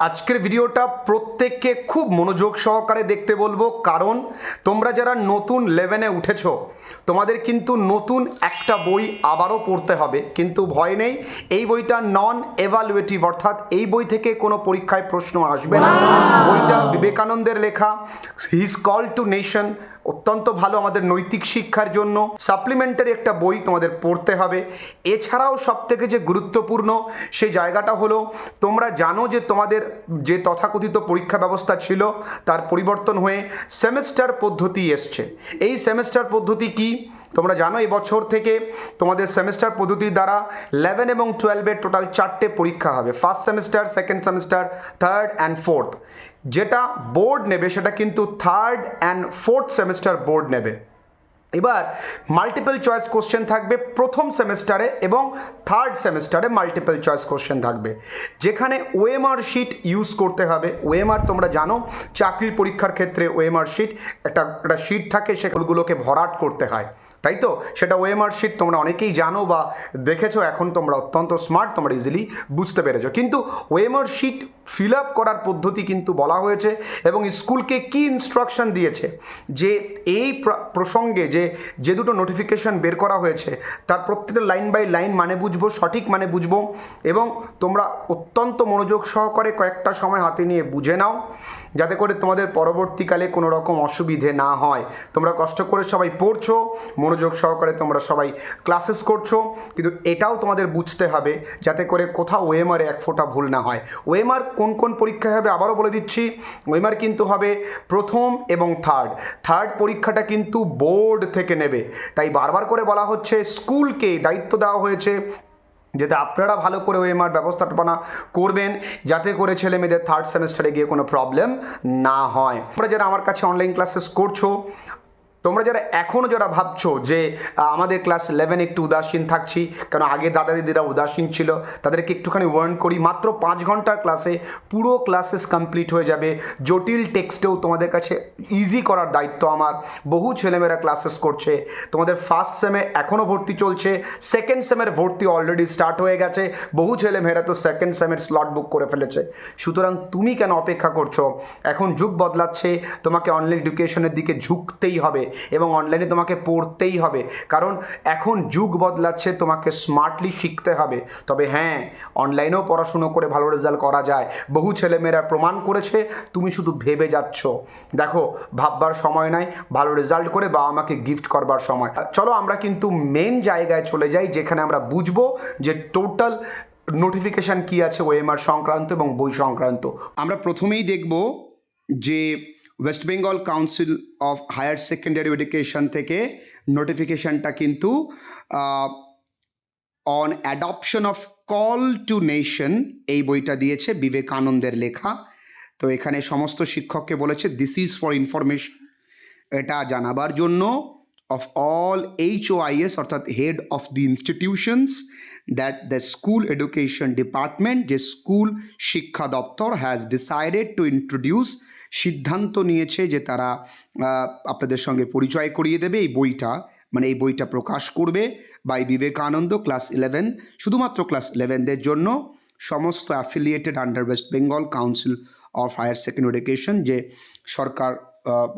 আজকের ভিডিওটা প্রত্যেককে খুব মনোযোগ সহকারে দেখতে বলব কারণ তোমরা যারা নতুন লেভেনে উঠেছো তোমাদের কিন্তু নতুন একটা বই আবারও পড়তে হবে। কিন্তু ভয় নেই এই বইটা নন এভালুয়েটিভ অর্থাৎ এই বই থেকে কোনো পরীক্ষায় প্রশ্ন আসবে না। বইটা বিবেকানন্দের লেখা হিজ কল টু নেশন অত্যন্ত ভালো আমাদের নৈতিক শিক্ষার জন্য। সাপ্লিমেন্টারি একটা বই তোমাদের পড়তে হবে। এছাড়াও সব থেকে যে গুরুত্বপূর্ণ সেই জায়গাটা হলো, তোমরা জানো যে তোমাদের যে তথাকথিত পরীক্ষা ব্যবস্থা ছিল, তার পরিবর্তন হয়ে সেমেস্টার পদ্ধতি এসছে। এই সেমেস্টার পদ্ধতি কি? তোমরা জানো, এই বছর থেকে তোমাদের সেমেস্টার পদ্ধতির দ্বারা ইলেভেন এবং টুয়েলভের টোটাল চারটে পরীক্ষা হবে। First semester second semester third and fourth যেটা বোর্ড নেবে, সেটা কিন্তু third and fourth semester board নেবে। এবার মাল্টিপল চয়েস কোশ্চেন থাকবে প্রথম সেমেস্টারে এবং থার্ড সেমিস্টারে মাল্টিপল চয়েস কোশ্চেন থাকবে। যেখানে ওএমআর শিট ইউজ করতে হবে। ওএমআর তোমরা জানো, চাকরির পরীক্ষার ক্ষেত্রে ওএমআর শিট একটা একটা শিট থাকে সেগুলোকে ভরাট করতে হয়। তাই তো? সেটা ওএমআর শিট তোমরা অনেকেই জানো বা দেখেছ, এখন তোমরা অত্যন্ত স্মার্ট তোমরা ইজিলি বুঝতে পেরেছ। কিন্তু ওএমআর শিট ফিল আপ করার পদ্ধতি কিন্তু বলা হয়েছে এবং স্কুলকে কি ইনস্ট্রাকশন দিয়েছে? যে এই প্রসঙ্গে যে যে দুটো নোটিফিকেশন বের করা হয়েছে, তার প্রত্যেকটা লাইন বাই লাইন মানে বুঝব, সঠিক মানে বুঝব এবং তোমরা অত্যন্ত মনোযোগ সহকারে কয়েকটা সময় হাতে নিয়ে বুঝে নাও যাতে করে তোমাদের পরবর্তীকালে কোনো রকম অসুবিধে না হয়। তোমরা কষ্ট করে সবাই পড়ছো, মনোযোগ সহকারে তোমরা সবাই ক্লাসেস করছ, কিন্তু এটাও তোমাদের বুঝতে হবে যাতে করে কোথাও ওয়েমারে এক ফোঁটা ভুল না হয়। ওএমআর কোন কোন পরীক্ষায় হবে আবারও বলে দিচ্ছি। ওইমার কিন্তু হবে প্রথম এবং থার্ড থার্ড পরীক্ষাটা কিন্তু বোর্ড থেকে নেবে। তাই বারবার করে বলা হচ্ছে স্কুলকে দায়িত্ব দেওয়া হয়েছে। যাতে আপনারা ভালো করে ওএমআর ব্যবস্থাপনা করবেন, যাতে করে ছেলে মেয়েদের থার্ড সেমিস্টারে গিয়ে কোনো প্রবলেম না হয়। তোমরা যারা আমার কাছে অনলাইন ক্লাসেস করছ তোমরা যারা এখনও যারা ভাবছ যে আমাদের ক্লাস ইলেভেন একটু উদাসীন থাকছি কারণ আগে দাদা দিদিরা উদাসীন ছিল, তাদেরকে একটুখানি ওয়ার্ন করি, মাত্র পাঁচ ঘণ্টার ক্লাসে পুরো ক্লাসেস কমপ্লিট হয়ে যাবে, জটিল টেক্সটেও তোমাদের কাছে ইজি করার দায়িত্ব আমার, বহু ছেলেমেয়েরা ক্লাসেস করছে, তোমাদের ফার্স্ট সেমে এখনও ভর্তি চলছে সেকেন্ড সেমের ভর্তি অলরেডি স্টার্ট হয়ে গেছে, বহু ছেলেমেয়েরা তো সেকেন্ড সেমের স্লট বুক করে ফেলেছে, সুতরাং তুমি কেন অপেক্ষা করছ? এখন যুগ বদলাচ্ছে, তোমাকে অনলাইন এডুকেশনের দিকে ঝুঁকতেই হবে এবং অনলাইনে তোমাকে পড়তেই হবে। কারণ এখন যুগ বদলাচ্ছে, তোমাকে স্মার্টলি শিখতে হবে। তবে হ্যাঁ অনলাইনেও পড়াশুনো করে ভালো রেজাল্ট করা যায়। বহু ছেলেমেয়েরা প্রমাণ করেছে, তুমি শুধু ভেবে যাচ্ছ। দেখো, ভাববার সময় নাই, ভালো রেজাল্ট করে বাবা মাকে গিফট করবার সময়। চলো আমরা কিন্তু মেন জায়গায় চলে যাই, যেখানে আমরা বুঝব যে টোটাল নোটিফিকেশান কি আছে ওএমআর সংক্রান্ত এবং বই সংক্রান্ত। আমরা প্রথমেই দেখব যে West Bengal council of higher secondary education থেকে নোটিফিকেশানটা কিন্তু on adoption of call to nation এই বইটা দিয়েছে বিবেকানন্দের লেখা। তো এখানে সমস্ত শিক্ষককে বলেছে দিস ইজ ফর ইনফরমেশন এটা জানাবার জন্য of all H O IS অর্থাৎ head of the institutions that the school education department যে স্কুল শিক্ষা দপ্তর হ্যাজ ডিসাইডেড টু ইন্ট্রোডিউস সিদ্ধান্ত নিয়েছে যে তারা আপনাদের সঙ্গে পরিচয় করিয়ে দেবে এই বইটা। মানে এই বইটা প্রকাশ করবে বাই বিবেকানন্দ ক্লাস ইলেভেন শুধুমাত্র ক্লাস ইলেভেনদের জন্য। সমস্ত affiliated under West Bengal council of higher secondary education যে সরকার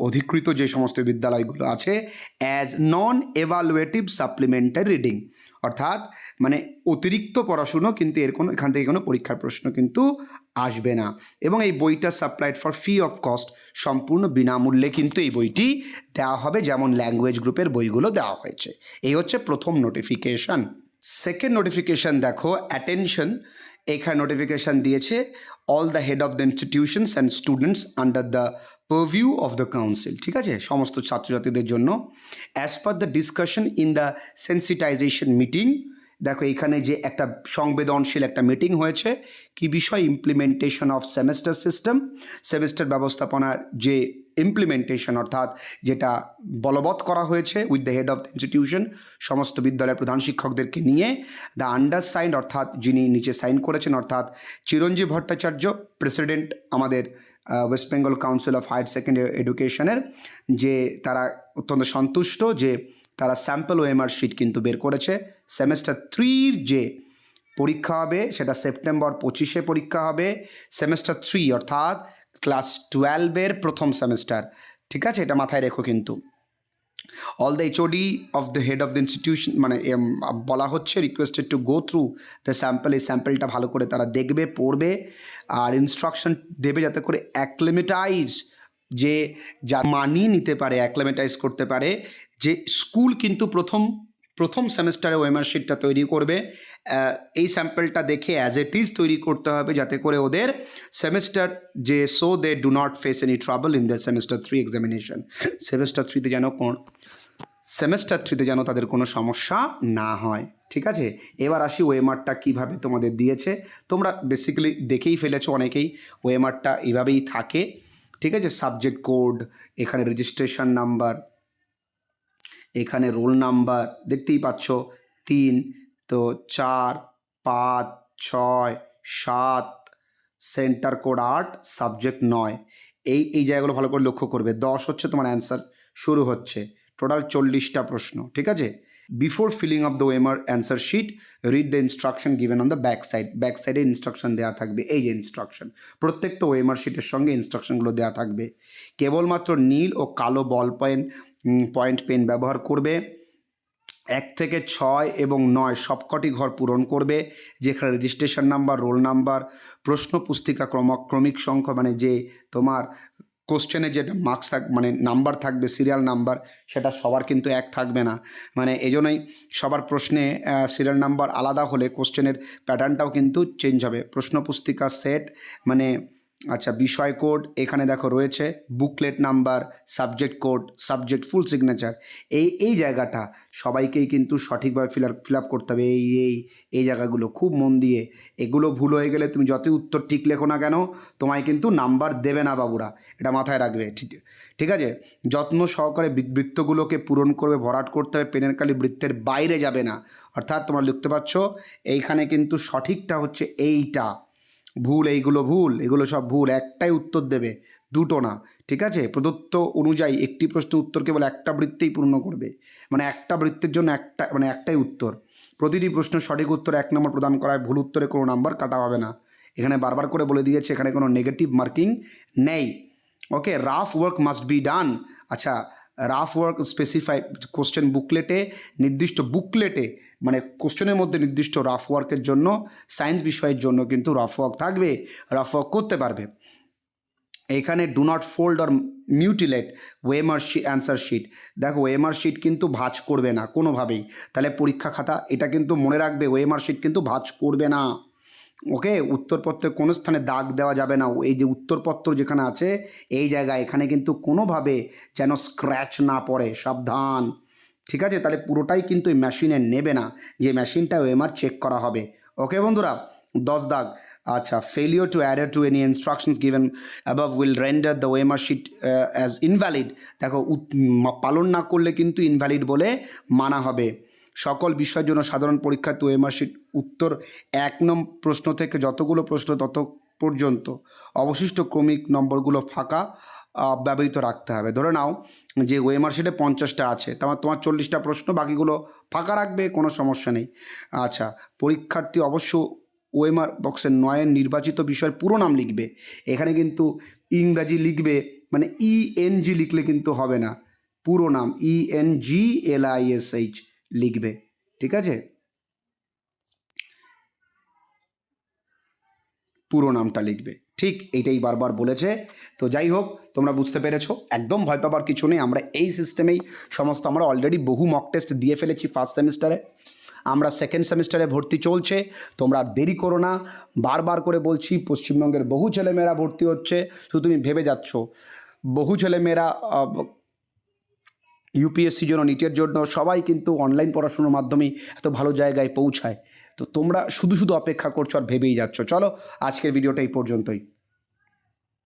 অধিকৃত যে সমস্ত বিদ্যালয়গুলো আছে as non evaluative supplementary reading অর্থাৎ মানে অতিরিক্ত পড়াশুনো কিন্তু এর কোনো, এখান থেকে কোনো পরীক্ষার প্রশ্ন কিন্তু আসবে না। এবং এই বইটা supplied for free of cost সম্পূর্ণ বিনামূল্যে কিন্তু এই বইটি দেওয়া হবে, যেমন ল্যাঙ্গুয়েজ গ্রুপের বইগুলো দেওয়া হয়েছে। এই হচ্ছে প্রথম নোটিফিকেশন সেকেন্ড নোটিফিকেশন দেখো অ্যাটেনশন এখানে নোটিফিকেশন দিয়েছে all the head of the institutions and students under the purview of the council ঠিক আছে? সমস্ত ছাত্রছাত্রীদের জন্য as per the discussion in the sensitization meeting দেখো, এখানে যে একটা সংবেদনশীল একটা মিটিং হয়েছে, কি বিষয়? Implementation of semester system semester ব্যবস্থাপনার যে ইমপ্লিমেন্টেশন অর্থাৎ যেটা বলবৎ করা হয়েছে with the head of the institution সমস্ত বিদ্যালয়ের প্রধান শিক্ষকদেরকে নিয়ে দ্য আন্ডার সাইন অর্থাৎ যিনি নিচে সাইন করেছেন, অর্থাৎ চিরঞ্জীব ভট্টাচার্য প্রেসিডেন্ট আমাদের West Bengal council of higher secondary এডুকেশনের যে তারা অত্যন্ত সন্তুষ্ট যে তারা স্যাম্পল ওএমআর শিট কিন্তু বের করেছে। সেমেস্টার থ্রির যে পরীক্ষা হবে, সেটা সেপ্টেম্বর পঁচিশে পরীক্ষা হবে। সেমেস্টার থ্রি অর্থাৎ ক্লাস টুয়েলভের প্রথম সেমেস্টার ঠিক আছে? এটা মাথায় রেখো কিন্তু। All the HOD of the head of the institution মানে বলা হচ্ছে requested to go through the sample এই স্যাম্পলটা ভালো করে তারা দেখবে, পড়বে, আর ইনস্ট্রাকশন দেবে যাতে করে অ্যাক্লেমেটাইজ যে যা মানিয়ে নিতে পারে অ্যাক্লেমেটাইজ করতে পারে যে স্কুল কিন্তু প্রথম প্রথম সেমেস্টারে ওয়েমার শিটটা তৈরি করবে এই স্যাম্পলটা দেখে অ্যাজ এ ইজ তৈরি করতে হবে যাতে করে ওদের সেমেস্টার যে so they do not face any trouble in the semester three examination semester থ্রিতে যেন কোন সেমেস্টার থ্রিতে যেন তাদের কোনো সমস্যা না হয়, ঠিক আছে? এবার আসি ওয়েমারটা কীভাবে তোমাদের দিয়েছে। তোমরা বেসিক্যালি দেখেই ফেলেছো অনেকেই ওয়েমারটা এইভাবেই থাকে, ঠিক আছে? সাবজেক্ট কোড এখানে রেজিস্ট্রেশন নাম্বার এখানে রোল নাম্বার দেখতেই পাচ্ছ, তিন, তো চার, পাঁচ, ছয়, সাত, সেন্টার কোড আট, সাবজেক্ট নয়। এই এই জায়গাগুলো ভালো করে লক্ষ্য করবে। দশ হচ্ছে তোমার অ্যান্সার, শুরু হচ্ছে। টোটাল চল্লিশটা প্রশ্ন, ঠিক আছে? Before filling of the OMR answer sheet, read the instruction given on the back side. Back সাইডে ইনস্ট্রাকশন দেওয়া থাকবে, এই যে ইনস্ট্রাকশন। প্রত্যেকটা ওয়েমার শিটের সঙ্গে ইনস্ট্রাকশনগুলো দেওয়া থাকবে। কেবলমাত্র নীল ও কালো বল পয়েন্ট পয়েন্ট পেন ব্যবহার করবে। এক থেকে ছয় এবং নয় সবকটি ঘর পূরণ করবে, যেখানে রেজিস্ট্রেশন নাম্বার রোল নাম্বার প্রশ্ন পুস্তিকা ক্রম ক্রমিক সংখ্যা মানে যে তোমার কোশ্চেনে যেটা মার্কস থাক মানে নাম্বার থাকবে সিরিয়াল নাম্বার সেটা সবার কিন্তু এক থাকবে না। মানে এই জন্যই সবার প্রশ্নে সিরিয়াল নাম্বার আলাদা হলে কোশ্চেনের প্যাটার্নটাও কিন্তু চেঞ্জ হবে। প্রশ্ন পুস্তিকা সেট মানে আচ্ছা বিষয় কোড এখানে দেখো রয়েছে, booklet number, subject code, subject full signature. এই এই জায়গাটা সবাইকেই কিন্তু সঠিকভাবে ফিল ফিল আপ করতে হবে। এই এই এই জায়গাগুলো খুব মন দিয়ে। এগুলো ভুল হয়ে গেলে তুমি যতই উত্তর ঠিক লেখো না কেন, তোমায় কিন্তু নাম্বার দেবে না বাবুরা। এটা মাথায় রাখবে। ঠিক ঠিক আছে? যত্ন সহকারে বৃত্তগুলোকে পূরণ করবে, ভরাট করতে হবে, পেনের কালি বৃত্তের বাইরে যাবে না। অর্থাৎ তোমরা লিখতে পারছ, এইখানে কিন্তু সঠিকটা হচ্ছে এইটা। ভুল, এইগুলো ভুল, এগুলো সব ভুল, একটাই উত্তর দেবে, দুটো না, ঠিক আছে? প্রদত্ত অনুযায়ী একটি প্রশ্ন উত্তর কেবল একটা বৃত্তেই পূর্ণ করবে মানে একটা বৃত্তের জন্য একটা মানে একটাই উত্তর। প্রতিটি প্রশ্ন সঠিক উত্তর এক নম্বর প্রদান করায় ভুল উত্তরে কোনো নাম্বার কাটা হবে না। এখানে বারবার করে বলে দিয়েছে, এখানে কোনো নেগেটিভ মার্কিং নেই। Okay rough work must be done আচ্ছা রাফ ওয়ার্ক স্পেসিফাইড কোশ্চেন বুকলেটে নির্দিষ্ট বুকলেটে মানে কোশ্চেনের মধ্যে নির্দিষ্ট রাফ ওয়ার্কের জন্য সায়েন্স বিষয়ের জন্য কিন্তু রাফ ওয়ার্ক থাকবে রাফ ওয়ার্ক করতে পারবে। এখানে do not fold or mutilate OMR sheet answer sheet দেখো ওয়েমার শিট কিন্তু ভাজ করবে না কোনোভাবেই। তাহলে পরীক্ষা খাতা, এটা কিন্তু মনে রাখবে ওয়েমার শিট কিন্তু ভাজ করবে না। ওকে? উত্তরপত্রের কোনো স্থানে দাগ দেওয়া যাবে না। এই যে উত্তরপত্র যেখানে আছে, এই জায়গায় এখানে কিন্তু কোনোভাবে যেন স্ক্র্যাচ না পড়ে, সাবধান। ঠিক আছে? তাহলে পুরোটাই কিন্তু এই মেশিনে নেবে না। যে মেশিনটা ওএমআর চেক করা হবে। ওকে বন্ধুরা, দশ দাগ। আচ্ছা failure to add to any instructions given above will render the OMR sheet as invalid দেখো পালন না করলে কিন্তু ইনভ্যালিড বলে মানা হবে। সকল বিষয়ের জন্য সাধারণ পরীক্ষার্থী ওএমআর শিট উত্তর এক নম, প্রশ্ন থেকে যতগুলো প্রশ্ন তত পর্যন্ত। অবশিষ্ট ক্রমিক নম্বরগুলো ফাঁকা। ব্যবহৃত রাখতে হবে। ধরে নাও যে ওয়েমার শিটে পঞ্চাশটা আছে তোমার তোমার চল্লিশটা প্রশ্ন, বাকিগুলো ফাঁকা রাখবে, কোনো সমস্যা নেই। আচ্ছা পরীক্ষার্থী অবশ্য ওয়েমার বক্সের নয়ের নির্বাচিত বিষয়ের পুরো নাম লিখবে। এখানে কিন্তু ইংরাজি লিখবে মানে ই এন জি লিখলে কিন্তু হবে না। পুরো নাম E N G L I S H লিখবে। ঠিক আছে? পুরো নামটা লিখবে। ঠিক এইটাই বারবার বলেছে। তো যাই হোক, তোমরা বুঝতে পেরেছ, একদম ভয় পাবার কিছু নেই। আমরা এই সিস্টেমেই সমস্ত, আমরা অলরেডি বহু মক টেস্ট দিয়ে ফেলেছি ফার্স্ট সেমিস্টারে আমরা সেকেন্ড সেমিস্টারে ভর্তি চলছে। তোমরা আর দেরি করো না। বারবার করে বলছি, পশ্চিমবঙ্গের বহু ছেলেমেয়েরা ভর্তি হচ্ছে। শুধু তুমি ভেবে যাচ্ছ। বহু ছেলেমেয়েরা ইউপিএসসির জন্য নিটের জন্য সবাই কিন্তু অনলাইন পড়াশুনোর মাধ্যমেই এত ভালো জায়গায় পৌঁছায়। তো তোমরা শুধু শুধু অপেক্ষা করছ আর ভেবেই যাচ্ছ। চলো আজকের ভিডিওটা এই পর্যন্তই।